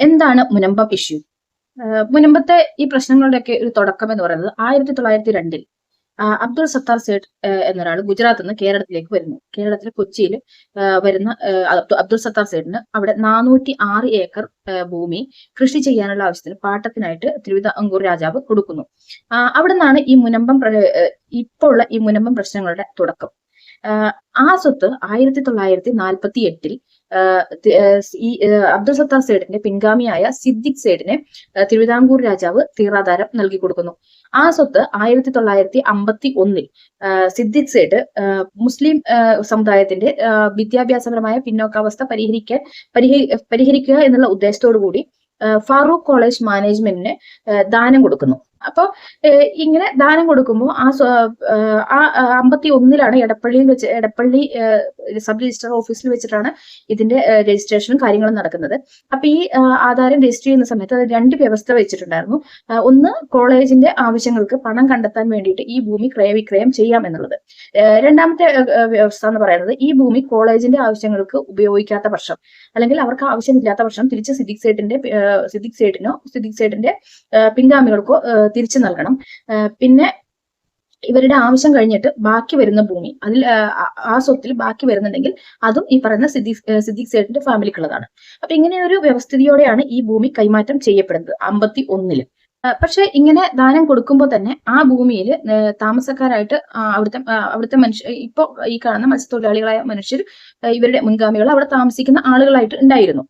എന്താണ് മുനമ്പം ഇഷ്യൂ മുനമ്പത്തെ ഈ പ്രശ്നങ്ങളുടെയൊക്കെ ഒരു തുടക്കം എന്ന് പറയുന്നത് ആയിരത്തി തൊള്ളായിരത്തി രണ്ടിൽ അബ്ദുൾ സത്താർ സേഠ് എന്നൊരാൾ ഗുജറാത്തിൽ നിന്ന് കേരളത്തിലേക്ക് വരുന്നു. കേരളത്തിലെ കൊച്ചിയിൽ വരുന്ന അബ്ദുൾ സത്താർ സേഠിന് അവിടെ നാനൂറ്റി ആറ് ഏക്കർ ഭൂമി കൃഷി ചെയ്യാനുള്ള ആവശ്യത്തിന് പാട്ടത്തിനായിട്ട് തിരുവിതാംകൂർ രാജാവ് കൊടുക്കുന്നു. അവിടെ നിന്നാണ് ഈ മുനമ്പം ഉള്ള ഈ മുനമ്പം പ്രശ്നങ്ങളുടെ തുടക്കം. ആ, സ്വത്ത് ആയിരത്തി തൊള്ളായിരത്തി നാൽപ്പത്തി എട്ടിൽ ഈ അബ്ദുൾ സത്താർ സേഡിന്റെ പിൻഗാമിയായ സിദ്ദിഖ് സേഡിനെ തിരുവിതാംകൂർ രാജാവ് തീറാധാരം നൽകി കൊടുക്കുന്നു. ആ സ്വത്ത് ആയിരത്തി തൊള്ളായിരത്തി അമ്പത്തി ഒന്നിൽ സിദ്ദിഖ് സേഡ് മുസ്ലിം സമുദായത്തിന്റെ വിദ്യാഭ്യാസപരമായ പിന്നോക്കാവസ്ഥ പരിഹരിക്കാൻ പരിഹരി പരിഹരിക്കുക എന്നുള്ള ഉദ്ദേശത്തോടു കൂടി ഫാറൂഖ് കോളേജ് മാനേജ്മെന്റിന് ദാനം കൊടുക്കുന്നു. അപ്പൊ ഏഹ് ഇങ്ങനെ ദാനം കൊടുക്കുമ്പോൾ ആ ആ അമ്പത്തി ഒന്നിലാണ് എടപ്പള്ളിയിൽ വെച്ച് എടപ്പള്ളി സബ് രജിസ്ട്രാർ ഓഫീസിൽ വെച്ചിട്ടാണ് ഇതിന്റെ രജിസ്ട്രേഷനും കാര്യങ്ങളും നടക്കുന്നത്. അപ്പൊ ഈ ആധാരം രജിസ്റ്റർ ചെയ്യുന്ന സമയത്ത് അത് രണ്ട് വ്യവസ്ഥ വെച്ചിട്ടുണ്ടായിരുന്നു. ഒന്ന് കോളേജിന്റെ ആവശ്യങ്ങൾക്ക് പണം കണ്ടെത്താൻ വേണ്ടിയിട്ട് ഈ ഭൂമി ക്രയവിക്രയം ചെയ്യാം എന്നുള്ളത്. രണ്ടാമത്തെ വ്യവസ്ഥ എന്ന് പറയുന്നത് ഈ ഭൂമി കോളേജിന്റെ ആവശ്യങ്ങൾക്ക് ഉപയോഗിക്കാത്ത വർഷം അല്ലെങ്കിൽ അവർക്ക് ആവശ്യമില്ലാത്ത വർഷം തിരിച്ച് സിദ്ദിഖ് സേട്ടിന്റെ സിദിക് സേട്ടിനോ സിദ്ദിഖ് സേട്ടിന്റെ പിൻഗാമികൾക്കോ തിരിച്ചു നൽകണം. പിന്നെ ഇവരുടെ ആവശ്യം കഴിഞ്ഞിട്ട് ബാക്കി വരുന്ന ഭൂമി അതിൽ ആ- സ്വത്തിൽ ബാക്കി വരുന്നുണ്ടെങ്കിൽ അതും ഈ പറയുന്ന സിദ്ദീഖ് സിദ്ദീഖ് സേഠിന്റെ ഫാമിലിക്കുള്ളതാണ്. അപ്പൊ ഇങ്ങനെ ഒരു വ്യവസ്ഥിതിയോടെയാണ് ഈ ഭൂമി കൈമാറ്റം ചെയ്യപ്പെടുന്നത് അമ്പത്തി ഒന്നിൽ പക്ഷെ ഇങ്ങനെ ദാനം കൊടുക്കുമ്പോൾ തന്നെ ആ ഭൂമിയിൽ താമസക്കാരായിട്ട് അവിടുത്തെ അവിടുത്തെ മനുഷ്യ ഇപ്പൊ ഈ കാണുന്ന മത്സ്യത്തൊഴിലാളികളായ മനുഷ്യർ ഇവരുടെ മുൻഗാമികൾ അവിടെ താമസിക്കുന്ന ആളുകളായിട്ട് ഉണ്ടായിരുന്നു.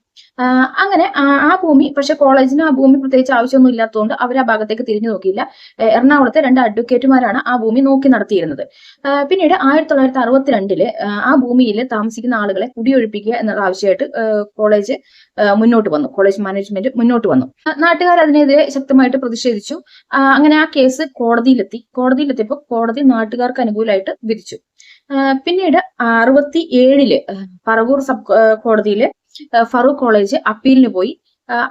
അങ്ങനെ ആ ഭൂമി പക്ഷെ കോളേജിന് ആ ഭൂമി പ്രത്യേകിച്ച് ആവശ്യമൊന്നും ഇല്ലാത്തതുകൊണ്ട് അവർ ആ ഭാഗത്തേക്ക് തിരിഞ്ഞു നോക്കിയില്ല. എറണാകുളത്തെ രണ്ട് അഡ്വക്കേറ്റുമാരാണ് ആ ഭൂമി നോക്കി നടത്തിയിരുന്നത്. പിന്നീട് ആയിരത്തി തൊള്ളായിരത്തി അറുപത്തിരണ്ടിൽ ആ ഭൂമിയിൽ താമസിക്കുന്ന ആളുകളെ കുടിയൊഴിപ്പിക്കുക എന്നുള്ള ആവശ്യമായിട്ട് കോളേജ് മുന്നോട്ട് വന്നു. കോളേജ് മാനേജ്മെന്റ് മുന്നോട്ട് വന്നു. നാട്ടുകാർ അതിനെതിരെ ശക്തമായിട്ട് പ്രതിഷേധിച്ചു. അങ്ങനെ ആ കേസ് കോടതിയിലെത്തി. കോടതിയിലെത്തിയപ്പോൾ കോടതി നാട്ടുകാർക്ക് അനുകൂലമായിട്ട് വിധിച്ചു. പിന്നീട് അറുപത്തി ഏഴിൽ പറവൂർ സബ് കോടതിയിൽ ഫറൂഖ് കോളേജ് അപ്പീലിന് പോയി.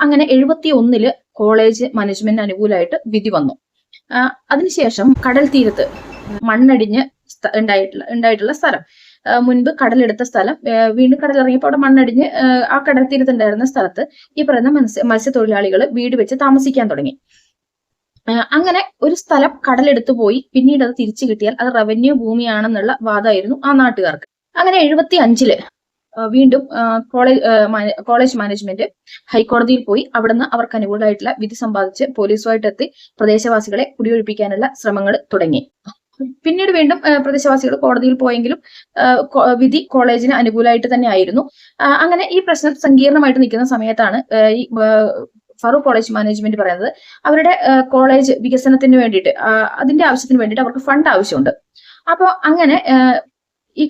അങ്ങനെ എഴുപത്തി ഒന്നിൽ കോളേജ് മാനേജ്മെന്റ് അനുകൂലമായിട്ട് വിധി വന്നു. അതിനുശേഷം കടൽ തീരത്ത് മണ്ണടിഞ്ഞ് ഉണ്ടായിട്ടുള്ള ഉണ്ടായിട്ടുള്ള സ്ഥലം. മുൻപ് കടലെടുത്ത സ്ഥലം. വീണ്ടും കടലിറങ്ങിയപ്പോൾ അവിടെ മണ്ണടിഞ്ഞ് ആ കടൽ തീരത്തുണ്ടായിരുന്ന സ്ഥലത്ത് ഈ പറയുന്ന മത്സ്യ മത്സ്യത്തൊഴിലാളികൾ വീട് വെച്ച് താമസിക്കാൻ തുടങ്ങി. അങ്ങനെ ഒരു സ്ഥലം കടലെടുത്തു പോയി. പിന്നീട് അത് തിരിച്ചു കിട്ടിയാൽ അത് റവന്യൂ ഭൂമിയാണെന്നുള്ള വാദമായിരുന്നു ആ നാട്ടുകാർക്ക്. അങ്ങനെ എഴുപത്തി അഞ്ചിൽ വീണ്ടും കോളേജ് കോളേജ് മാനേജ്മെന്റ് ഹൈക്കോടതിയിൽ പോയി അവിടുന്ന് അവർക്ക് അനുകൂലമായിട്ടുള്ള വിധി സമ്പാദിച്ച് പോലീസുമായിട്ട് എത്തി പ്രദേശവാസികളെ കുടിയൊഴിപ്പിക്കാനുള്ള ശ്രമങ്ങൾ തുടങ്ങി. പിന്നീട് വീണ്ടും പ്രദേശവാസികൾ കോടതിയിൽ പോയെങ്കിലും വിധി കോളേജിന് അനുകൂലമായിട്ട് തന്നെ ആയിരുന്നു. അങ്ങനെ ഈ പ്രശ്നം സങ്കീർണമായിട്ട് നിൽക്കുന്ന സമയത്താണ് ഈ ഫറൂഖ് കോളേജ് മാനേജ്മെന്റ് പറയുന്നത് അവരുടെ കോളേജ് വികസനത്തിന് വേണ്ടിയിട്ട് അതിന്റെ ആവശ്യത്തിന് വേണ്ടിയിട്ട് അവർക്ക് ഫണ്ട് ആവശ്യമുണ്ട്. അപ്പോൾ അങ്ങനെ ഈ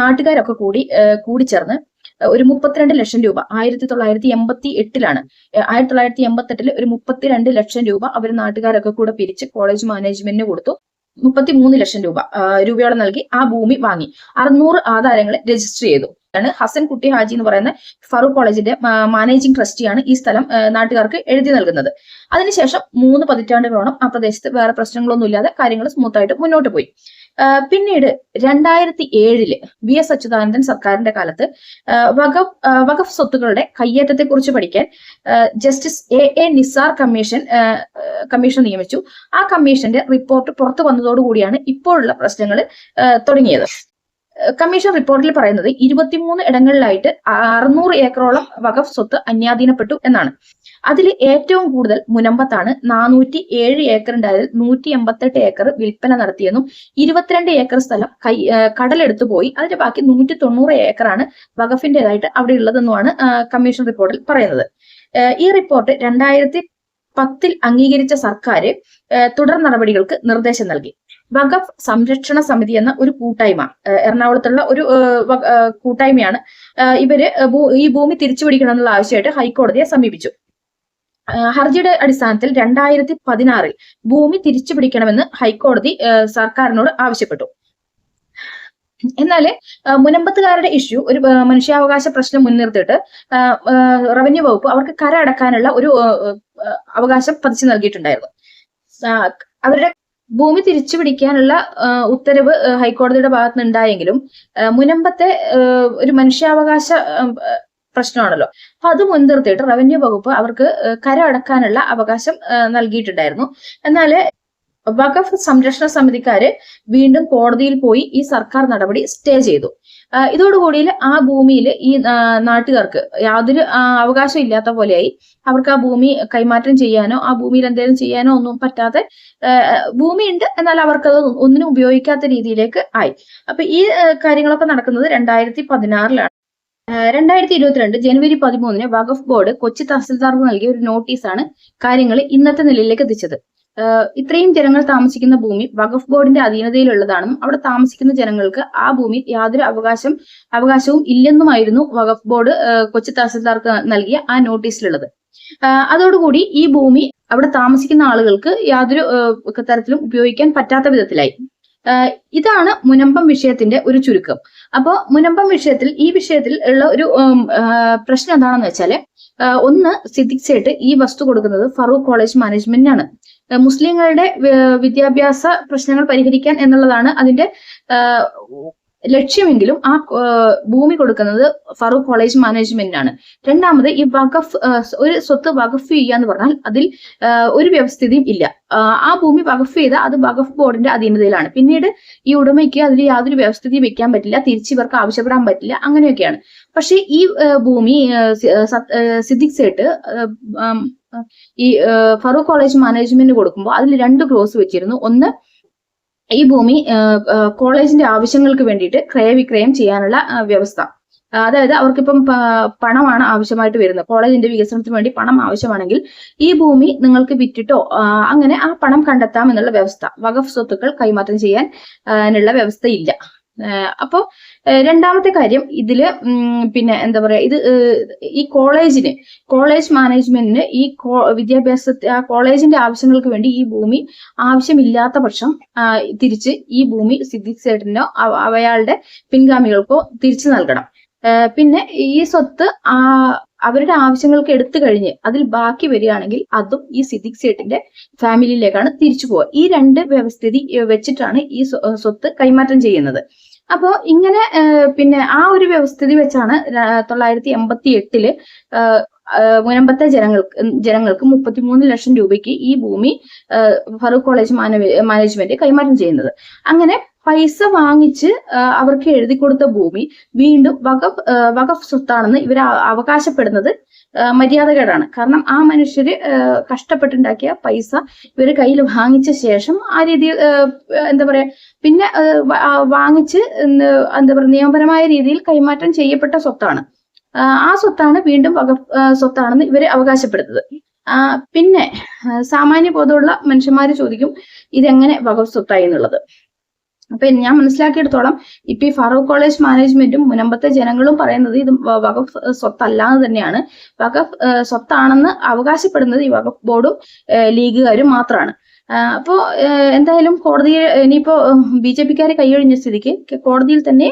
നാട്ടുകാരൊക്കെ കൂടി കൂടി കൂടിച്ചേർന്ന് ഒരു മുപ്പത്തിരണ്ട് ലക്ഷം രൂപ ആയിരത്തി തൊള്ളായിരത്തി എൺപത്തി എട്ടിലാണ് ആയിരത്തി തൊള്ളായിരത്തി എൺപത്തി എട്ടിൽ ഒരു മുപ്പത്തിരണ്ട് ലക്ഷം രൂപ അവർ നാട്ടുകാരൊക്കെ കൂടെ പിരിച്ച് കോളേജ് മാനേജ്മെന്റിന് കൊടുത്തു. മുപ്പത്തി മൂന്ന് ലക്ഷം രൂപ രൂപയോടെ നൽകി ആ ഭൂമി വാങ്ങി. അറുന്നൂറ് ആധാരങ്ങൾ രജിസ്റ്റർ ചെയ്തു. ആണ് ഹസൻ കുട്ടി ഹാജി എന്ന് പറയുന്ന ഫറൂഖ് കോളേജിന്റെ മാനേജിംഗ് ട്രസ്റ്റിയാണ് ഈ സ്ഥലം നാട്ടുകാർക്ക് എഴുതി നൽകുന്നത്. അതിനുശേഷം മൂന്ന് പതിറ്റാണ്ടുകളോളം ആ പ്രദേശത്ത് വേറെ പ്രശ്നങ്ങളൊന്നും ഇല്ലാതെ കാര്യങ്ങൾ സ്മൂത്തായിട്ട് മുന്നോട്ട് പോയി. പിന്നീട് രണ്ടായിരത്തി ഏഴിൽ വി എസ് അച്യുതാനന്ദൻ സർക്കാരിന്റെ കാലത്ത് വഖഫ് വഖഫ് സ്വത്തുക്കളുടെ കയ്യേറ്റത്തെ കുറിച്ച് പഠിക്കാൻ justice A A Nisar commission commission നിയമിച്ചു. ആ കമ്മീഷന്റെ റിപ്പോർട്ട് പുറത്തു വന്നതോടുകൂടിയാണ് ഇപ്പോഴുള്ള പ്രശ്നങ്ങൾ തുടങ്ങിയത്. കമ്മീഷൻ റിപ്പോർട്ടിൽ പറയുന്നത് ഇരുപത്തിമൂന്ന് ഇടങ്ങളിലായിട്ട് അറുന്നൂറ് ഏക്കറോളം വഖഫ് സ്വത്ത് അന്യാധീനപ്പെട്ടു എന്നാണ്. അതിൽ ഏറ്റവും കൂടുതൽ മുനമ്പത്താണ് നാനൂറ്റി ഏഴ് ഏക്കർ ഉണ്ടായതിൽ നൂറ്റി എൺപത്തെട്ട് ഏക്കർ വിൽപ്പന നടത്തിയെന്നും ഇരുപത്തിരണ്ട് ഏക്കർ സ്ഥലം കൈ കടലെടുത്തു പോയി. അതിന്റെ ബാക്കി നൂറ്റി തൊണ്ണൂറ് ഏക്കറാണ് വഖഫിന്റെതായിട്ട് അവിടെ ഉള്ളതെന്നുമാണ് കമ്മീഷൻ റിപ്പോർട്ടിൽ പറയുന്നത്. ഈ റിപ്പോർട്ട് രണ്ടായിരത്തി പത്തിൽ അംഗീകരിച്ച സർക്കാർ തുടർ നടപടികൾക്ക് നിർദ്ദേശം നൽകി. വഖഫ് സംരക്ഷണ സമിതി എന്ന ഒരു കൂട്ടായ്മ എറണാകുളത്തുള്ള ഒരു കൂട്ടായ്മയാണ്. ഇവർ ഈ ഭൂമി തിരിച്ചുപിടിക്കണം എന്നുള്ള ആവശ്യമായിട്ട് ഹൈക്കോടതിയെ സമീപിച്ചു. ഹർജിയുടെ അടിസ്ഥാനത്തിൽ രണ്ടായിരത്തി പതിനാറിൽ ഭൂമി തിരിച്ചു പിടിക്കണമെന്ന് ഹൈക്കോടതി സർക്കാരിനോട് ആവശ്യപ്പെട്ടു. എന്നാൽ ആ, മുനമ്പത്തുകാരുടെ ഇഷ്യൂ ഒരു മനുഷ്യാവകാശ പ്രശ്നം മുൻനിർത്തിയിട്ട് റവന്യൂ വകുപ്പ് അവർക്ക് കര അടക്കാനുള്ള ഒരു അവകാശം പതിച്ചു നൽകിയിട്ടുണ്ടായിരുന്നു. അവരുടെ ഭൂമി തിരിച്ചു പിടിക്കാനുള്ള ഉത്തരവ് ഹൈക്കോടതിയുടെ ഭാഗത്ത് നിന്നുണ്ടായെങ്കിലും മുനമ്പത്തെ ഒരു മനുഷ്യാവകാശ പ്രശ്നമാണല്ലോ. അപ്പൊ അത് മുൻനിർത്തിയിട്ട് റവന്യൂ വകുപ്പ് അവർക്ക് കരം അടക്കാനുള്ള അവകാശം നൽകിയിട്ടുണ്ടായിരുന്നു. എന്നാൽ വഖഫ് സംരക്ഷണ സമിതിക്കാര് വീണ്ടും കോടതിയിൽ പോയി ഈ സർക്കാർ നടപടി സ്റ്റേ ചെയ്തു. ഇതോടുകൂടി ആ ഭൂമിയിൽ ഈ നാട്ടുകാർക്ക് യാതൊരു അവകാശം ഇല്ലാത്ത പോലെയായി അവർക്ക് ആ ഭൂമി കൈമാറ്റം ചെയ്യാനോ ആ ഭൂമിയിൽ എന്തെങ്കിലും ചെയ്യാനോ ഒന്നും പറ്റാതെ ഭൂമി ഉണ്ട് എന്നാൽ അവർക്കത് ഒന്നിനും ഉപയോഗിക്കാത്ത രീതിയിലേക്ക് ആയി. അപ്പൊ ഈ കാര്യങ്ങളൊക്കെ നടക്കുന്നത് രണ്ടായിരത്തി പതിനാറിലാണ്. രണ്ടായിരത്തി ഇരുപത്തിരണ്ട് ജനുവരി പതിമൂന്നിന് വഖഫ് ബോർഡ് കൊച്ചി തഹസിൽദാർക്ക് നൽകിയ ഒരു നോട്ടീസാണ് കാര്യങ്ങൾ ഇന്നത്തെ നിലയിലേക്ക് എത്തിച്ചത്. ഇത്രയും ജനങ്ങൾ താമസിക്കുന്ന ഭൂമി വഖഫ് ബോർഡിന്റെ അധീനതയിലുള്ളതാണെന്നും അവിടെ താമസിക്കുന്ന ജനങ്ങൾക്ക് ആ ഭൂമി യാതൊരു അവകാശം അവകാശവും ഇല്ലെന്നുമായിരുന്നു വഖഫ് ബോർഡ് കൊച്ചി തഹസിൽദാർക്ക് നൽകിയ ആ നോട്ടീസിലുള്ളത്. അതോടുകൂടി ഈ ഭൂമി അവിടെ താമസിക്കുന്ന ആളുകൾക്ക് യാതൊരു തരത്തിലും ഉപയോഗിക്കാൻ പറ്റാത്ത വിധത്തിലായി. ഇതാണ് മുനമ്പം വിഷയത്തിന്റെ ഒരു ചുരുക്കം. അപ്പോ മുനമ്പം വിഷയത്തിൽ ഈ വിഷയത്തിൽ ഉള്ള ഒരു പ്രശ്നം എന്താണെന്ന് വെച്ചാൽ ഒന്ന് സിദ്ദിഖ് ഈ വസ്തു കൊടുക്കുന്നത് ഫറൂഖ് കോളേജ് മാനേജ്മെന്റിനാണ്. മുസ്ലിങ്ങളുടെ വിദ്യാഭ്യാസ പ്രശ്നങ്ങൾ പരിഹരിക്കാൻ എന്നുള്ളതാണ് അതിന്റെ ലക്ഷ്യമെങ്കിലും ആ ഭൂമി കൊടുക്കുന്നത് ഫറൂഖ് കോളേജ് മാനേജ്മെന്റിനാണ് രണ്ടാമത് ഈ വഖഫ് ഒരു സ്വത്ത് വഖഫ് ചെയ്യുക എന്ന് പറഞ്ഞാൽ അതിൽ ഒരു വ്യവസ്ഥിതിയും ഇല്ല. ആ ഭൂമി വഖഫ് ചെയ്ത അത് വഖഫ് ബോർഡിന്റെ അധീനതയിലാണ്. പിന്നീട് ഈ ഉടമയ്ക്ക് അതിൽ യാതൊരു വ്യവസ്ഥിതിയും വെക്കാൻ പറ്റില്ല തിരിച്ചു ഇവർക്ക് ആവശ്യപ്പെടാൻ പറ്റില്ല അങ്ങനെയൊക്കെയാണ്. പക്ഷേ ഈ ഭൂമി സിദ്ദിഖ് സേട്ട് ഈ ഫറൂഖ് കോളേജ് മാനേജ്മെന്റ് കൊടുക്കുമ്പോൾ അതിൽ രണ്ട് ക്ലോസ് വെച്ചിരുന്നു. ഒന്ന് ഈ ഭൂമി കോളേജിന്റെ ആവശ്യങ്ങൾക്ക് വേണ്ടിയിട്ട് ക്രയവിക്രയം ചെയ്യാനുള്ള വ്യവസ്ഥ. അതായത് അവർക്കിപ്പം പണമാണ് ആവശ്യമായിട്ട് വരുന്നത്. കോളേജിന്റെ വികസനത്തിന് വേണ്ടി പണം ആവശ്യമാണെങ്കിൽ ഈ ഭൂമി നിങ്ങൾക്ക് വിറ്റിട്ടോ അങ്ങനെ ആ പണം കണ്ടെത്താം എന്നുള്ള വ്യവസ്ഥ. വഖഫ് സ്വത്തുക്കൾ കൈമാറ്റം ചെയ്യാൻ ആഹ് വ്യവസ്ഥയില്ല. അപ്പോ രണ്ടാമത്തെ കാര്യം ഇതിൽ പിന്നെ എന്താ പറയാ ഇത് ഈ കോളേജിന് കോളേജ് മാനേജ്മെന്റിന് ഈ വിദ്യാഭ്യാസ കോളേജിന്റെ ആവശ്യങ്ങൾക്ക് വേണ്ടി ഈ ഭൂമി ആവശ്യമില്ലാത്ത പക്ഷം തിരിച്ച് ഈ ഭൂമി സിദ്ദിഖ് സേട്ടിനോ അയാളുടെ പിൻഗാമികൾക്കോ തിരിച്ചു നൽകണം. പിന്നെ ഈ സ്വത്ത് ആ അവരുടെ ആവശ്യങ്ങൾക്ക് എടുത്തു കഴിഞ്ഞ് അതിൽ ബാക്കി വരികയാണെങ്കിൽ അതും ഈ സിദ്ദിഖ് സേട്ടിന്റെ ഫാമിലിയിലേക്കാണ് തിരിച്ചു പോവുക. ഈ രണ്ട് വ്യവസ്ഥിതി വെച്ചിട്ടാണ് ഈ സ്വത്ത് കൈമാറ്റം ചെയ്യുന്നത്. അപ്പോ ഇങ്ങനെ പിന്നെ ആ ഒരു വ്യവസ്ഥിതി വെച്ചാണ് തൊള്ളായിരത്തി എൺപത്തി എട്ടിൽ മുനമ്പത്തെ ജനങ്ങൾക്ക് ജനങ്ങൾക്ക് മുപ്പത്തിമൂന്ന് ലക്ഷം രൂപയ്ക്ക് ഈ ഭൂമി ഫറൂഖ് കോളേജ് മാനേജ്മെന്റ് കൈമാറ്റം ചെയ്യുന്നത്. അങ്ങനെ പൈസ വാങ്ങിച്ച് അവർക്ക് എഴുതി കൊടുത്ത ഭൂമി വീണ്ടും വകഫ് വകഫ് സ്വത്താണെന്ന് ഇവർ അവകാശപ്പെടുന്നത് മര്യാദകേടാണ്. കാരണം ആ മനുഷ്യര് കഷ്ടപ്പെട്ടുണ്ടാക്കിയ പൈസ ഇവർ കയ്യിൽ വാങ്ങിച്ച ശേഷം ആ രീതിയിൽ എന്താ പറയാ പിന്നെ വാങ്ങിച്ച് എന്ത് പറയുക നിയമപരമായ രീതിയിൽ കൈമാറ്റം ചെയ്യപ്പെട്ട സ്വത്താണ്. ആ, സ്വത്താണ് വീണ്ടും വകഫ് സ്വത്താണെന്ന് ഇവർ അവകാശപ്പെടുന്നത്. പിന്നെ സാമാന്യ ബോധമുള്ള മനുഷ്യന്മാര് ചോദിക്കും ഇതെങ്ങനെ വകഫ് സ്വത്തായി എന്നുള്ളത്? അപ്പൊ ഞാൻ മനസ്സിലാക്കിയെടുത്തോളം ഇപ്പൊ ഈ ഫറൂഖ് കോളേജ് മാനേജ്മെന്റും മുനമ്പത്തെ ജനങ്ങളും പറയുന്നത് ഇത് വകഫ് സ്വത്തല്ലാന്ന് തന്നെയാണ്. വഖഫ് സ്വത്താണെന്ന് അവകാശപ്പെടുന്നത് ഈ വഖഫ് ബോർഡും ലീഗുകാരും മാത്രമാണ് അപ്പോ എന്തായാലും കോടതിയെ ഇനിയിപ്പോ ബി ജെ പിക്കാരെ കൈയൊഴിഞ്ഞ സ്ഥിതിക്ക് കോടതിയിൽ തന്നെ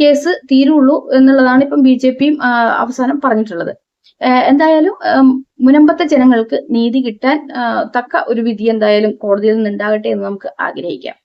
കേസ് തീരുള്ളൂ എന്നുള്ളതാണ് ഇപ്പം ബി ജെ പിയും അവസാനം പറഞ്ഞിട്ടുള്ളത്. എന്തായാലും മുനമ്പത്തെ ജനങ്ങൾക്ക് നീതി കിട്ടാൻ തക്ക ഒരു വിധി എന്തായാലും കോടതിയിൽ നിന്ന് ഉണ്ടാകട്ടെ എന്ന് നമുക്ക് ആഗ്രഹിക്കാം.